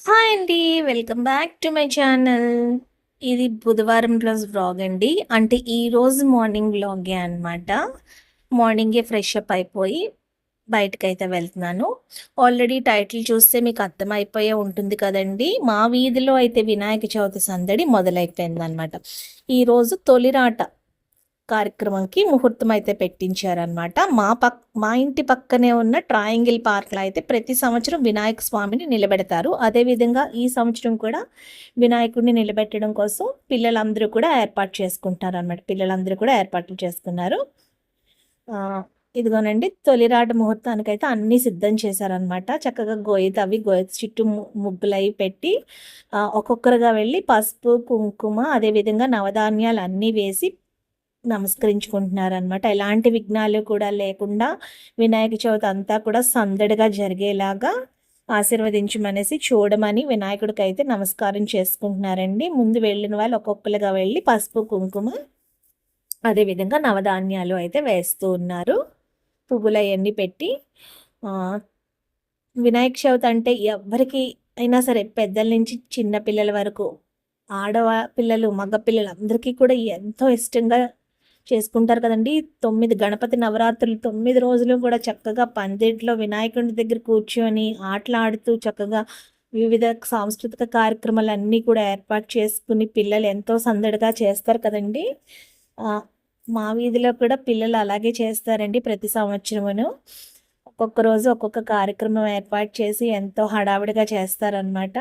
Hi అండి welcome back to my channel. ఇది బుధవారం రోజు వ్లాగ్ అండి. అంటే ఈ రోజు మార్నింగ్ వ్లాగే అనమాట మార్నింగే ఫ్రెష్ అప్ అయిపోయి బయటకు అయితే వెళ్తున్నాను. ఆల్రెడీ టైటిల్ చూస్తే మీకు అర్థమైపోయే ఉంటుంది కదండి. మా వీధిలో అయితే వినాయక చవితి సందడి మొదలైపోయింది అనమాట ఈరోజు తొలిరాట. కార్యక్రమంకి ముహూర్తం అయితే పెట్టించారనమాట మా పక్ మా ఇంటి పక్కనే ఉన్న ట్రయాంగిల్ పార్క్లో అయితే ప్రతి సంవత్సరం వినాయక స్వామిని నిలబెడతారు. అదేవిధంగా ఈ సంవత్సరం కూడా వినాయకుడిని నిలబెట్టడం కోసం పిల్లలందరూ కూడా ఏర్పాటు చేసుకుంటారు అనమాట పిల్లలందరూ కూడా ఏర్పాట్లు చేసుకున్నారు. ఇదిగోనండి తొలిరాట ముహూర్తానికైతే అన్నీ సిద్ధం చేశారనమాట చక్కగా గోయి అవి గోయి చుట్టూ ము- పెట్టి ఒక్కొక్కరుగా వెళ్ళి పసుపు కుంకుమ అదేవిధంగా నవధాన్యాలు అన్నీ వేసి నమస్కరించుకుంటున్నారు అనమాట ఎలాంటి విఘ్నాలు కూడా లేకుండా వినాయక చవితి అంతా కూడా సందడిగా జరిగేలాగా ఆశీర్వదించమనేసి చూడమని వినాయకుడికి అయితే నమస్కారం చేసుకుంటున్నారండి. ముందు వెళ్ళిన వాళ్ళు ఒక్కొక్కరుగా వెళ్ళి పసుపు కుంకుమ అదేవిధంగా నవధాన్యాలు అయితే వేస్తూ ఉన్నారు. పువ్వులు అవన్నీ పెట్టి వినాయక చవితి అంటే ఎవరికి అయినా సరే పెద్దల నుంచి చిన్న పిల్లల వరకు ఆడవ పిల్లలు మగ పిల్లలు అందరికీ కూడా ఎంతో ఇష్టంగా చేసుకుంటారు కదండి. తొమ్మిది గణపతి నవరాత్రులు తొమ్మిది రోజులు కూడా చక్కగా పందిట్లో వినాయకుడి దగ్గర కూర్చొని ఆటలాడుతూ చక్కగా వివిధ సాంస్కృతిక కార్యక్రమాలు అన్నీ కూడా ఏర్పాటు చేసుకుని పిల్లలు ఎంతో సందడిగా చేస్తారు కదండి. మా వీధిలో కూడా పిల్లలు అలాగే చేస్తారండి ప్రతి సంవత్సరమును. ఒక్కొక్క రోజు ఒక్కొక్క కార్యక్రమం ఏర్పాటు చేసి ఎంతో హడావిడిగా చేస్తారనమాట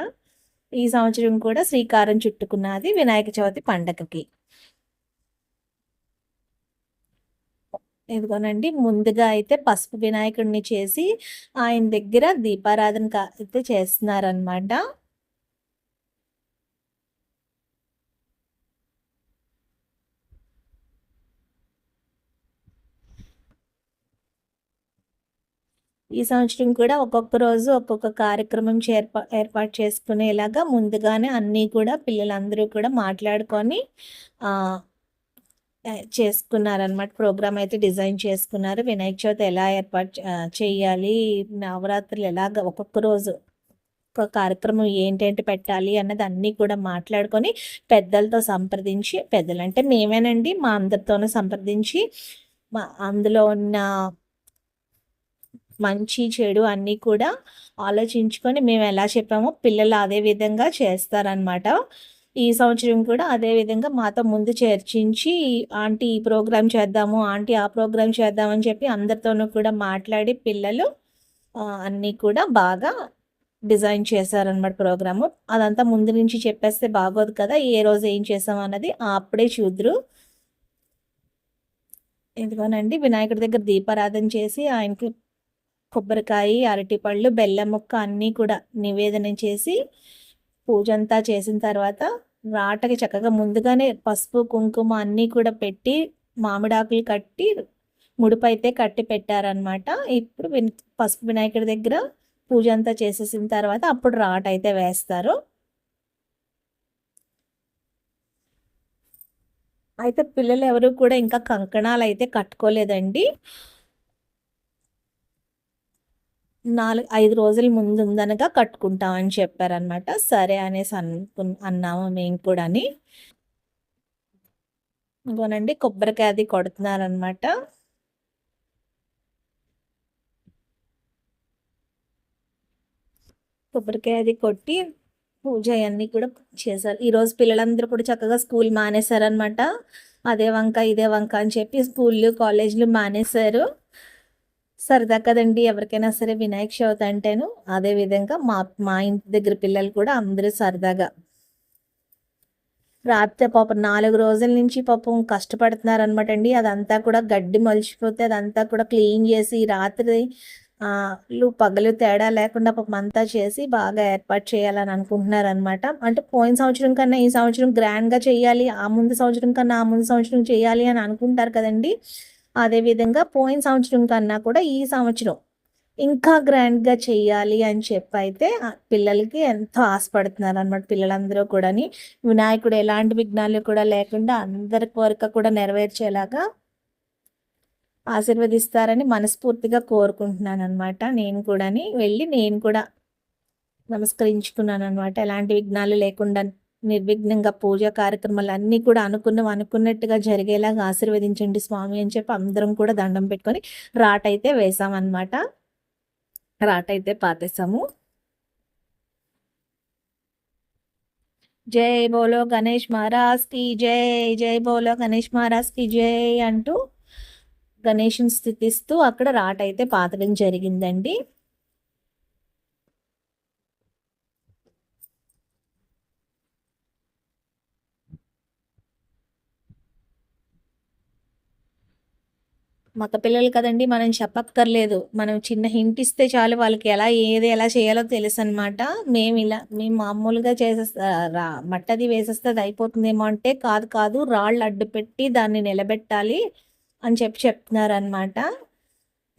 ఈ సంవత్సరం కూడా శ్రీకారం చుట్టుకున్నది వినాయక చవితి పండగకి. ఇదిగోనండి ముందుగా అయితే పసుపు వినాయకుడిని చేసి ఆయన దగ్గర దీపారాధన అయితే చేస్తున్నారనమాట ఈ సంవత్సరం కూడా ఒక్కొక్క రోజు ఒక్కొక్క కార్యక్రమం చేర్పా ఏర్పాటు చేసుకునేలాగా ముందుగానే అన్నీ కూడా పిల్లలందరూ కూడా మాట్లాడుకొని చేసుకున్నారనమాట ప్రోగ్రామ్ అయితే డిజైన్ చేసుకున్నారు. వినాయక చవితి ఎలా ఏర్పాటు చేయాలి? నవరాత్రులు ఎలాగ ఒక్కొక్క రోజు ఒక కార్యక్రమం ఏంటేంటి పెట్టాలి అన్నది అన్నీ కూడా మాట్లాడుకొని పెద్దలతో సంప్రదించి పెద్దలు అంటే మేమేనండి మా అందరితోనూ సంప్రదించి మా అందులో ఉన్న మంచి చెడు అన్నీ కూడా ఆలోచించుకొని మేము ఎలా చెప్పామో పిల్లలు అదే విధంగా చేస్తారనమాట ఈ సంవత్సరం కూడా అదే విధంగా మాతో ముందు చర్చించి ఆంటీ ఈ ప్రోగ్రాం చేద్దాము ఆంటీ ఆ ప్రోగ్రామ్ చేద్దామని చెప్పి అందరితోనూ కూడా మాట్లాడి పిల్లలు అన్నీ కూడా బాగా డిజైన్ చేశారనమాట ప్రోగ్రాము. అదంతా ముందు నుంచి చెప్పేస్తే బాగోదు కదా ఏ రోజు ఏం చేసాం అన్నది అప్పుడే చూద్దరు. ఇదిగోనండి వినాయకుడి దగ్గర దీపారాధన చేసి ఆయనకి కొబ్బరికాయ అరటిపళ్ళు బెల్లం ముక్క అన్నీ కూడా నివేదన చేసి పూజ అంతా చేసిన తర్వాత రాటకి చక్కగా ముందుగానే పసుపు కుంకుమ అన్నీ కూడా పెట్టి మామిడాకులు కట్టి ముడుపు అయితే కట్టి పెట్టారనమాట ఇప్పుడు విన్ పసుపు వినాయకుడి దగ్గర పూజ అంతా చేసేసిన తర్వాత అప్పుడు రాట అయితే వేస్తారు. అయితే పిల్లలు ఎవరు కూడా ఇంకా కంకణాలు అయితే కట్టుకోలేదండి. నాలుగు ఐదు రోజుల ముందు ఉందనగా కట్టుకుంటామని చెప్పారనమాట. సరే అనేసి అనుకు అన్నాము మేము కూడాని. ఇంకోనండి కొబ్బరికాయ అది కొడుతున్నారనమాట. కొబ్బరికాయ అది కొట్టి పూజ అవన్నీ కూడా చేశారు. ఈరోజు పిల్లలందరూ కూడా చక్కగా స్కూల్ మానేశారనమాట. అదే వంక ఇదే వంక అని చెప్పి స్కూళ్ళు కాలేజీలు మానేశారు. సరదా కదండి. ఎవరికైనా సరే వినాయక చవితి అంటేను అదే విధంగా మా మా ఇంటి దగ్గర పిల్లలు కూడా అందరూ సరదాగా. రాత్రి పాపం నాలుగు రోజుల నుంచి పాపం కష్టపడుతున్నారు అనమాట అండి అదంతా కూడా గడ్డి మలిచిపోతే అదంతా కూడా క్లీన్ చేసి రాత్రి లు పగలు తేడా లేకుండా పాపం అంతా చేసి బాగా ఏర్పాటు చేయాలని అనుకుంటున్నారు అనమాట అంటే పోయిన సంవత్సరం కన్నా ఈ సంవత్సరం గ్రాండ్గా చేయాలి ఆ ముందు సంవత్సరం కన్నా ఆ ముందు సంవత్సరం చేయాలి అని అనుకుంటారు కదండి. అదేవిధంగా పోయిన సంవత్సరం కన్నా కూడా ఈ సంవత్సరం ఇంకా గ్రాండ్గా చేయాలి అని చెప్పి అయితే పిల్లలకి ఎంతో ఆశపడుతున్నారు అనమాట పిల్లలందరూ కూడాని. వినాయకుడు ఎలాంటి విఘ్నాలు కూడా లేకుండా అందరి కోరిక కూడా నెరవేర్చేలాగా ఆశీర్వదిస్తారని మనస్ఫూర్తిగా కోరుకుంటున్నాను అనమాట నేను కూడాని వెళ్ళి నేను కూడా నమస్కరించుకున్నాను అనమాట ఎలాంటి విఘ్నాలు లేకుండా నిర్విఘ్నంగా పూజ కార్యక్రమాలు అన్నీ కూడా అనుకున్నాం. అనుకున్నట్టుగా జరిగేలాగా ఆశీర్వదించండి స్వామి అని చెప్పి అందరం కూడా దండం పెట్టుకొని రాటైతే వేసామన్నమాట రాటైతే పాతేసాము జై బోలో గణేష్ మహారాజ్కి జై జై బోలో గణేష్ మహారాజ్కి జై అంటూ గణేష్ని స్థితిస్తూ అక్కడ రాటైతే పాతడం జరిగిందండి. మగ పిల్లలు కదండి మనం చెప్పక్కర్లేదు. మనం చిన్న హింట్ ఇస్తే చాలు వాళ్ళకి ఎలా ఏది ఎలా చేయాలో తెలుసు అనమాట మేము ఇలా మేము మామూలుగా చేసేస్తా రా మట్టది వేసేస్తే అది అయిపోతుందేమో అంటే కాదు కాదు రాళ్ళు అడ్డు పెట్టి దాన్ని నిలబెట్టాలి అని చెప్పి చెప్తున్నారు అనమాట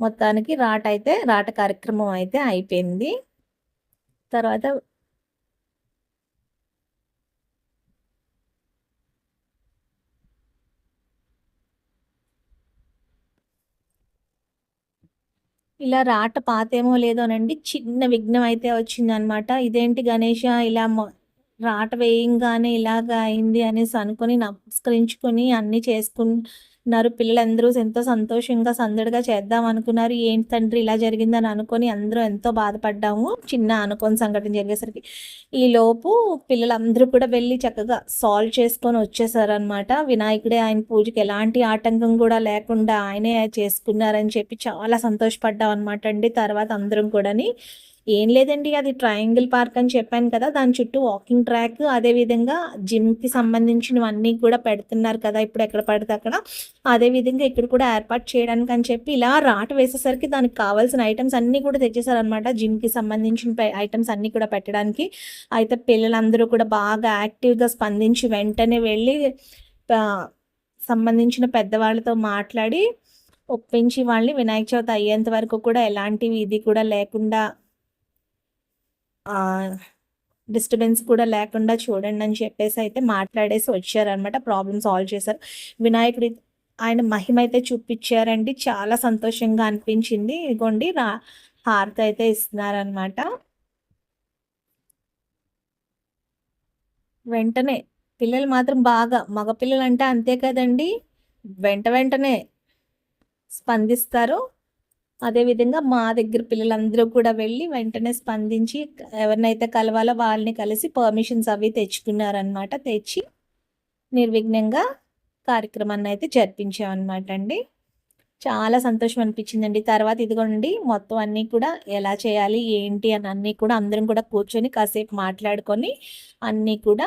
మొత్తానికి రాట అయితే రాట కార్యక్రమం అయితే అయిపోయింది. తర్వాత ఇలా రాట పాతేమో లేదోనండి చిన్న విఘ్నం అయితే వచ్చిందనమాట. ఇదేంటి గణేష ఇలా రాట వేయంగానే ఇలాగా అయింది అనేసి అనుకుని నమస్కరించుకొని అన్నీ చేసుకుని ఉన్నారు. పిల్లలందరూ ఎంతో సంతోషంగా సందడిగా చేద్దాం అనుకున్నారు. ఏంటి తండ్రి ఇలా జరిగిందని అనుకొని అందరూ ఎంతో బాధపడ్డాము. చిన్న అనుకోని సంఘటన జరిగేసరికి. ఈ లోపు పిల్లలందరూ కూడా వెళ్ళి చక్కగా సాల్వ్ చేసుకొని వచ్చేసారనమాట వినాయకుడే ఆయన పూజకి ఎలాంటి ఆటంకం కూడా లేకుండా ఆయనే చేసుకున్నారని చెప్పి చాలా సంతోషపడ్డాం అనమాట అండి. తర్వాత అందరం కూడాని. ఏం లేదండి అది ట్రయాంగిల్ పార్క్ అని చెప్పాను కదా దాని చుట్టూ వాకింగ్ ట్రాక్ అదేవిధంగా జిమ్కి సంబంధించినవన్నీ కూడా పెడుతున్నారు కదా ఇప్పుడు ఎక్కడ పడితే అక్కడ. అదేవిధంగా ఇక్కడ కూడా ఏర్పాటు చేయడానికి అని చెప్పి ఇలా రాట వేసేసరికి దానికి కావాల్సిన ఐటమ్స్ అన్నీ కూడా తెచ్చేసారనమాట. జిమ్కి సంబంధించిన ఐటమ్స్ అన్నీ కూడా పెట్టడానికి. అయితే పిల్లలందరూ కూడా బాగా యాక్టివ్గా స్పందించి వెంటనే వెళ్ళి సంబంధించిన పెద్దవాళ్ళతో మాట్లాడి ఒప్పించి వాళ్ళని వినాయక చవితి అయ్యేంత వరకు కూడా ఎలాంటివి ఇది కూడా లేకుండా డిస్టర్బెన్స్ కూడా లేకుండా చూడండి అని చెప్పేసి అయితే మాట్లాడేసి వచ్చారనమాట ప్రాబ్లమ్ సాల్వ్ చేశారు. వినాయకుడి ఆయన మహిమ అయితే చూపించారండి. చాలా సంతోషంగా అనిపించింది. ఇదిగోండి రా హారతి అయితే ఇస్తున్నారనమాట వెంటనే పిల్లలు మాత్రం బాగా మగపిల్లలు అంటే అంతే కదండి. వెంట వెంటనే స్పందిస్తారు. అదేవిధంగా మా దగ్గర పిల్లలందరూ కూడా వెళ్ళి వెంటనే స్పందించి ఎవరినైతే కలవాలో వాళ్ళని కలిసి పర్మిషన్స్ అవి తెచ్చుకున్నారనమాట తెచ్చి నిర్విఘ్నంగా కార్యక్రమాన్ని అయితే జరిపించామన్నమాట అండి. చాలా సంతోషం అనిపించిందండి. తర్వాత ఇదిగోండి మొత్తం అన్నీ కూడా ఎలా చేయాలి ఏంటి అని అన్నీ కూడా అందరం కూడా కూర్చొని కాసేపు మాట్లాడుకొని అన్నీ కూడా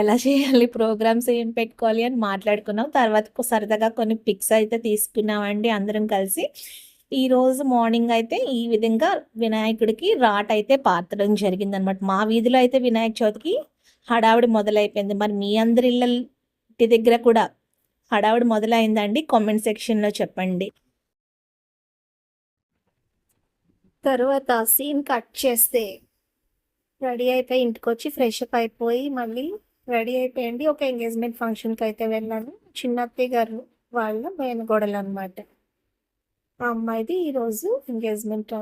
ఎలా చేయాలి ప్రోగ్రామ్స్ ఏం పెట్టుకోవాలి అని మాట్లాడుకున్నాం. తర్వాత సరదాగా కొన్ని పిక్స్ అయితే తీసుకున్నామండి అందరం కలిసి. ఈరోజు మార్నింగ్ అయితే ఈ విధంగా వినాయకుడికి రాట్ అయితే పాతడం జరిగిందనమాట. మా వీధిలో అయితే వినాయక చవితికి హడావిడి మొదలైపోయింది. మరి మీ అందరి ఇళ్ళ దగ్గర కూడా హడావిడి మొదలైందండి? కామెంట్ సెక్షన్లో చెప్పండి. తర్వాత సీన్ కట్ చేస్తే రెడీ అయిపోయి ఇంటికి వచ్చి ఫ్రెష్ అప్ అయిపోయి మళ్ళీ రెడీ అయిపోయింది. ఒక ఎంగేజ్మెంట్ ఫంక్షన్కి అయితే వెళ్ళాను. చిన్న అత్తయ్య గారు వాళ్ళ మేనగోడలు అనమాట మా అమ్మాయిది ఈరోజు ఎంగేజ్మెంట్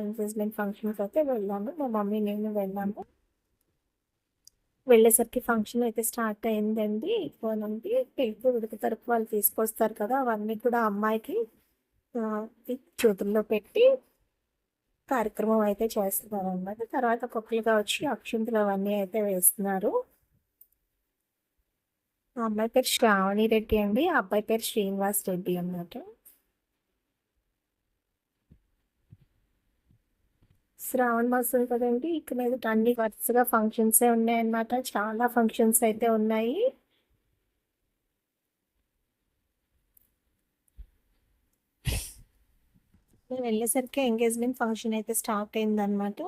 ఎంగేజ్మెంట్ ఫంక్షన్కి అయితే వెళ్ళాము మా మమ్మీ నేను వెళ్ళాము. వెళ్ళేసరికి ఫంక్షన్ అయితే స్టార్ట్ అయిందండి. పోనండి పెళ్ళి ఉడికి తరపు వాళ్ళు తీసుకొస్తారు కదా అవన్నీ కూడా అమ్మాయికి చేతుల్లో పెట్టి కార్యక్రమం అయితే చేస్తున్నారు అన్నమాట తర్వాత కుక్కలుగా వచ్చి అక్షంతులు అవన్నీ అయితే వేస్తున్నారు. ఆ అమ్మాయి పేరు శ్రావణి రెడ్డి అండి. ఆ అబ్బాయి పేరు శ్రీనివాస్ రెడ్డి అన్నమాట. శ్రావణ మాసం కదండి ఇక్కడ మీద అన్ని వరుసగా ఫంక్షన్సే ఉన్నాయన్నమాట. చాలా ఫంక్షన్స్ అయితే ఉన్నాయి. నేను వెళ్ళేసరికి ఎంగేజ్మెంట్ ఫంక్షన్ అయితే స్టార్ట్ అయిందనమాట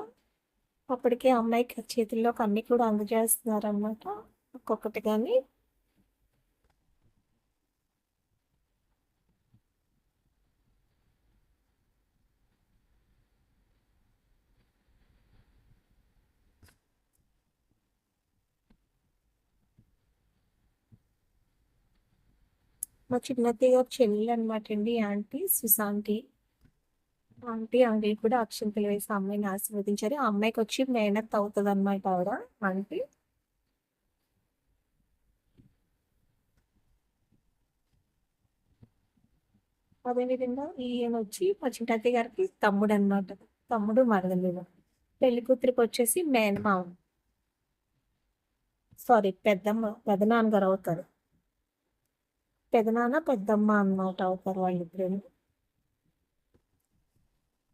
అప్పటికే అమ్మాయికి చేతుల్లో అన్ని కూడా అందజేస్తున్నారు అనమాట ఒక్కొక్కటి కానీ మా చిన్నత్తయ్య గారు చెల్లెలు అనమాట అండి ఆంటీ సుశాంతి ఆంటీ, అంకుల్ కూడా అక్షింతలు వేసి అమ్మాయిని ఆశీర్వదించారు. ఆ అమ్మాయికి వచ్చి మేనత్త అనమాట ఆవిడ ఆంటీ. అదే విధంగా ఈయనొచ్చి మా చిన్నత్తయ్య గారికి తమ్ముడు అనమాట తమ్ముడు, మరదలేదు పెళ్ళి కూతురికొచ్చేసి మేనమామ. సారీ పెద్దమ్మ, పెదనాన్నగారు అవుతారు. పెదనాన్న, పెద్దమ్మ అన్నమాట అవుతారు వాళ్ళిద్దరూను.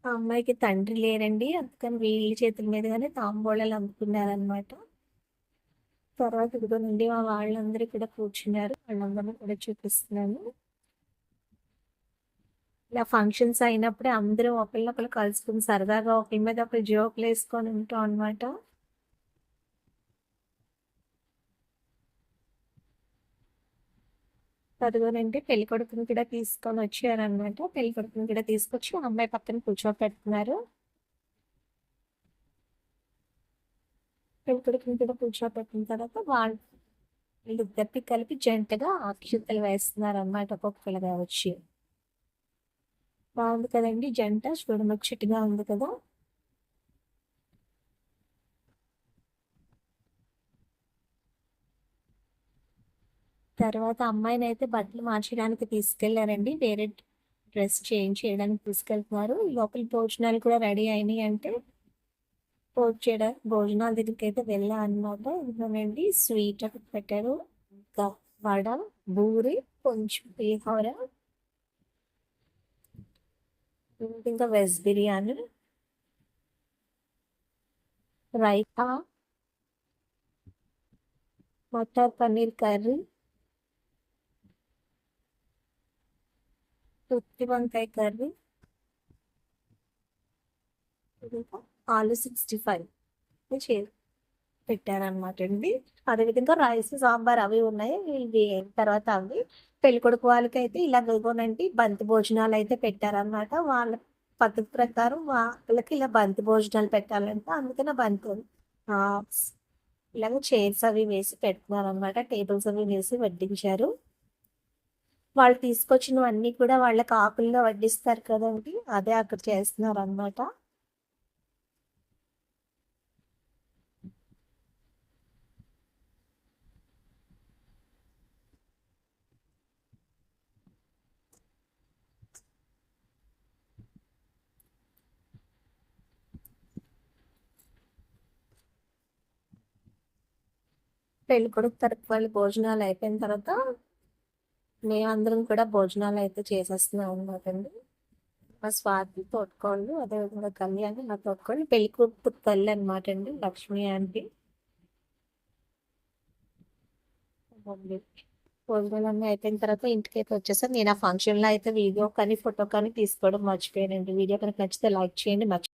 ఆ అమ్మాయికి తండ్రి లేరండి. అందుకని వీళ్ళ చేతుల మీదుగానే తాంబూలాలు అందుకున్నారనమాట. తర్వాత ఇదిగోనండి మా వాళ్ళందరూ కూడా కూర్చున్నారు. వాళ్ళందరూ కూడా చూపిస్తున్నాను. ఇలా ఫంక్షన్స్ అయినప్పుడే అందరూ ఒకళ్ళొకరు కలుసుకుని సరదాగా ఒకళ్ళ మీద ఒకళ్ళు జోకులేసుకొని ఉంటాం అనమాట. అదిగోనండి పెళ్ళికొడుకుని కూడా తీసుకొని వచ్చారనమాట. పెళ్ళికొడుకుని కూడా తీసుకొచ్చి ఆ అమ్మాయి పక్కన కూర్చోపెడుతున్నారు. పెళ్ళికొడుకుని కూడా కూర్చోపెట్టిన తర్వాత వాళ్ళు వీళ్ళిద్దరికి కలిపి జంటగా అక్షింతలు వేస్తున్నారనమాట ఒక్కొక్కలుగా వచ్చి. బాగుంది కదండి జంట చూడముచ్చటగా ఉంది కదా! తర్వాత అమ్మాయిని అయితే బట్టలు మార్చడానికి తీసుకెళ్ళారండి. వేరే డ్రెస్ చేంజ్ చేయడానికి తీసుకెళ్తున్నారు. లోపల భోజనాలు కూడా రెడీ అయినాయి అంటే భోజ చేయడా భోజనాల దగ్గరికి అయితే అనమాట. ఇదిగోనండి స్వీట్ ఒకటి పెట్టారు. ఇంకా వడ, బూరి, కొంచెం పులిహోర. ఇంకా వెజ్ బిర్యానీ. రైతా. మటర్ పన్నీర్ కర్రీ. గుత్తి వంకాయ కర్రీ. ఆలు సిక్స్టీ ఫైవ్ చే పెట్టారనమాట అండి. అదేవిధంగా రైస్, సాంబార్ అవి ఉన్నాయి. ఇవి తర్వాత అవి. పెళ్ళికొడుకు వాళ్ళకి అయితే ఇలా ఇదిగోనండి బంతి భోజనాలు అయితే పెట్టారనమాట. వాళ్ళ పద్ధతి ప్రకారం వాళ్ళకి ఇలా బంతి భోజనాలు పెట్టాలంటే అందుకని బంతి ఇలాగ చైర్స్ అవి వేసి పెడుతున్నారనమాట. టేబుల్స్ అవి వేసి వడ్డించారు. వాళ్ళు తీసుకొచ్చినవన్నీ కూడా వాళ్ళకి ఆకుల్లో వడ్డిస్తారు కదండీ! అదే అక్కడ చేస్తున్నారు అన్నమాట పెళ్ళికొడుకు తరపు వాళ్ళు భోజనాలు అయిపోయిన తర్వాత మేమందరం కూడా భోజనాలు అయితే చేసేస్తున్నాం అనమాట అండి మా స్వాతి తోటకోళ్ళు అదేవిధంగా కళ్యాణి నా తోటకోళ్ళు పెళ్ళి కూతురు తల్లి అనమాటండి లక్ష్మి ఆంటీ. భోజనాలన్నీ అయిపోయిన తర్వాత అయితే వచ్చేసాను. నేను ఆ ఫంక్షన్‌లో అయితే వీడియో కానీ, ఫోటో కానీ తీసుకోవడం మర్చిపోయానండి. వీడియో కనుక నచ్చితే లైక్ చేయండి. మర్చి